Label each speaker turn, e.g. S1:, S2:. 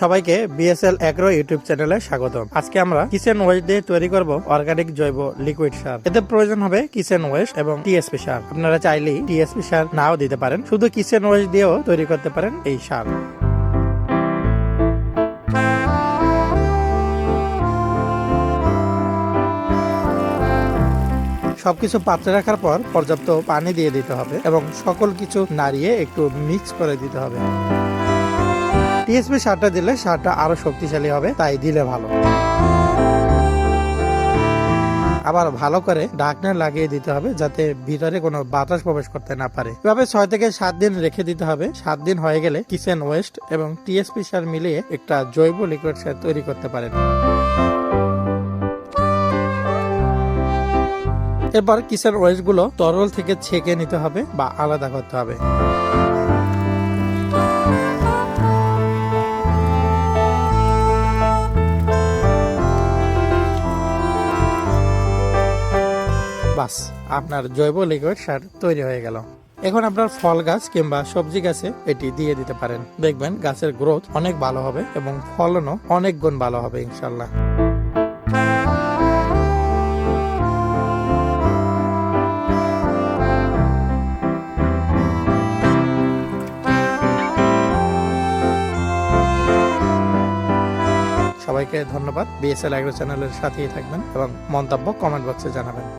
S1: সবাইকে BSL agro YouTube চ্যানেলে স্বাগতম। আজকে আমরা কিচেন ওয়েস্ট দিয়ে তৈরি করব অর্গানিক জৈব লিকুইড সার। এতে প্রয়োজন হবে কিচেন ওয়েস্ট এবং টিএসপি সার। আপনারা চাইলেই টিএসপি সার নাও দিতে পারেন। শুধু কিচেন ওয়েস্ট দিয়েও তৈরি করতে পারেন এই সার। সবকিছু পাত্রে রাখার পর পর্যাপ্ত পানি দিয়ে দিতে হবে এবং সকল কিছু নাড়িয়ে একটু মিক্স করে দিতে হবে। টিএসপি সারটা দিলে সারটা আরও শক্তিশালী হবে, তাই দিলে ভালো। আবার ভালো করে ঢাকনা লাগিয়ে দিতে হবে যাতে ভিতরে কোনো বাতাস প্রবেশ করতে না পারে। এভাবে ছয় থেকে সাত দিন রেখে দিতে হবে। সাত দিন হয়ে গেলে কিচেন ওয়েস্ট এবং টিএসপি সার মিলিয়ে একটা জৈব লিকুইড সার তৈরি করতে পারেন। এরপর কিচেন ওয়েস্টগুলো তরল থেকে ছেঁকে নিতে হবে বা আলাদা করতে হবে। বাস আপনার জৈব লিকুইড সার তৈরি হয়ে গেল। এখন আপনার ফল গাছ কিংবা সবজি গাছে এটি দিয়ে দিতে পারেন। দেখবেন গাছের গ্রোথ অনেক ভালো হবে এবং ফলনও অনেক গুণ ভালো হবে ইনশাল্লাহ সবাইকে ধন্যবাদ। বিএসএল অ্যাগ্রো চ্যানেলের সাথেই থাকবেন এবং মন্তব্য কমেন্ট বক্সে জানাবেন।